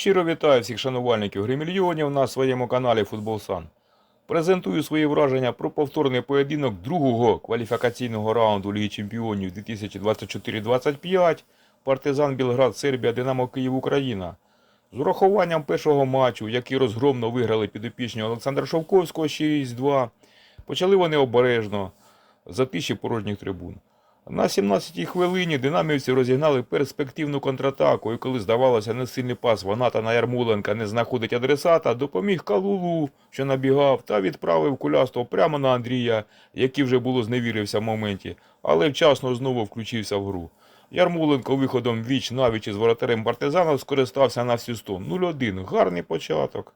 Щиро вітаю всіх шанувальників гримільйонів на своєму каналі Футболсан. Презентую свої враження про повторний поєдинок другого кваліфікаційного раунду Ліги Чемпіонів 2024-25 Партизан Білград Сербія Динамо Київ Україна. З урахуванням першого матчу, який розгромно виграли підопічні Олександра Шовковського 6-2, почали вони обережно за тиші порожніх трибун. На 17-й хвилині динамівці розігнали перспективну контратаку, і коли здавалося несильний пас Ваната на Ярмоленка не знаходить адресата, допоміг Калулу, що набігав, та відправив кулястого прямо на Андрія, який вже було зневірився в моменті, але вчасно знову включився в гру. Ярмоленко виходом віч навіч із воротарем партизана скористався на всю 100. 0-1. Гарний початок.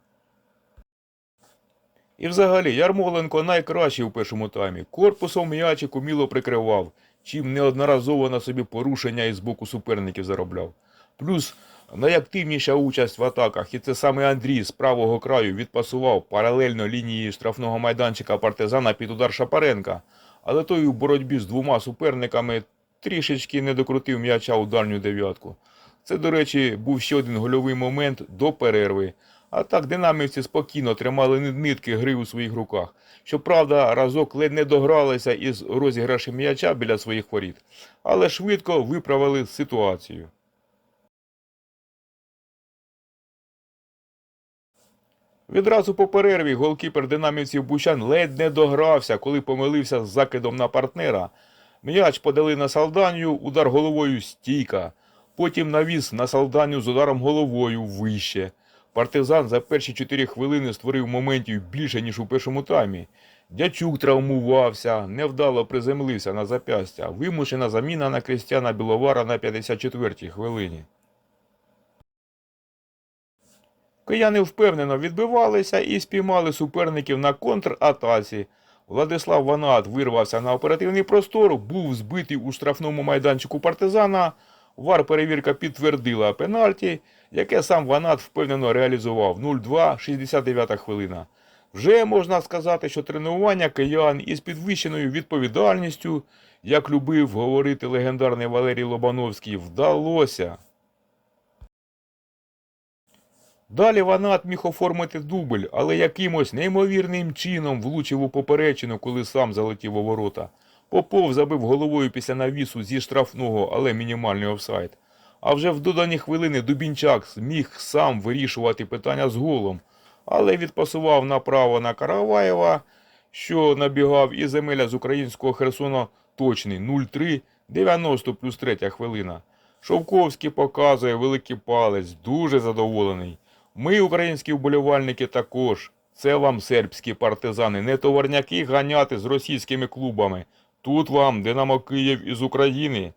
І взагалі Ярмоленко найкращий у першому таймі. Корпусом м'ячик уміло прикривав, чим неодноразово на собі порушення із боку суперників заробляв. Плюс найактивніша участь в атаках, і це саме Андрій з правого краю відпасував паралельно лінії штрафного майданчика партизана під удар Шапаренка, але той у боротьбі з двома суперниками трішечки не докрутив м'яча у дальню дев'ятку. Це, до речі, був ще один гольовий момент до перерви. А так динамівці спокійно тримали ни- нитки гри у своїх руках. Щоправда, разок ледь не догралися із розіграшем м'яча біля своїх воріт, але швидко виправили ситуацію. Відразу по перерві голкіпер динамівців Бущан ледь не догрався, коли помилився з закидом на партнера. М'яч подали на Салданію, удар головою стійка. Потім навіс на Салданію з ударом головою вище. Партизан за перші 4 хвилини створив моментів більше, ніж у першому таймі. Дячук травмувався, невдало приземлився на запястя. Вимушена заміна на Крістяна Біловара на 54-й хвилині. Кияни впевнено відбивалися і спіймали суперників на контратаці. Владислав Ванат вирвався на оперативний простор, був збитий у штрафному майданчику партизана. Вар перевірка підтвердила пенальті, яке сам Ванат впевнено реалізував 0-2, 69 хвилина. Вже можна сказати, що тренування киян із підвищеною відповідальністю, як любив говорити легендарний Валерій Лобановський, вдалося. Далі Ванат міг оформити дубль, але якимось неймовірним чином влучив у поперечину, коли сам залетів у ворота. Попов забив головою після навісу зі штрафного, але мінімальний офсайд. А вже в додані хвилини Дубінчак зміг сам вирішувати питання з голом, але відпасував направо на Караваєва, що набігав і земеля з українського Херсона точний 0-3, 90 плюс 3 хвилина. Шовковський показує великий палець, дуже задоволений. Ми, українські вболівальники, також. Це вам сербські партизани, не товарняки ганяти з російськими клубами. Тут вам Динамо Київ із України,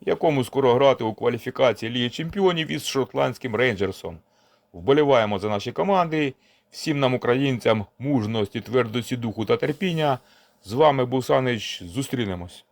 якому скоро грати у кваліфікації Ліги Чемпіонів із шотландським рейнджерсом. Вболіваємо за наші команди. Всім нам, українцям, мужності, твердості духу та терпіння. З вами Бусанич. Зустрінемось.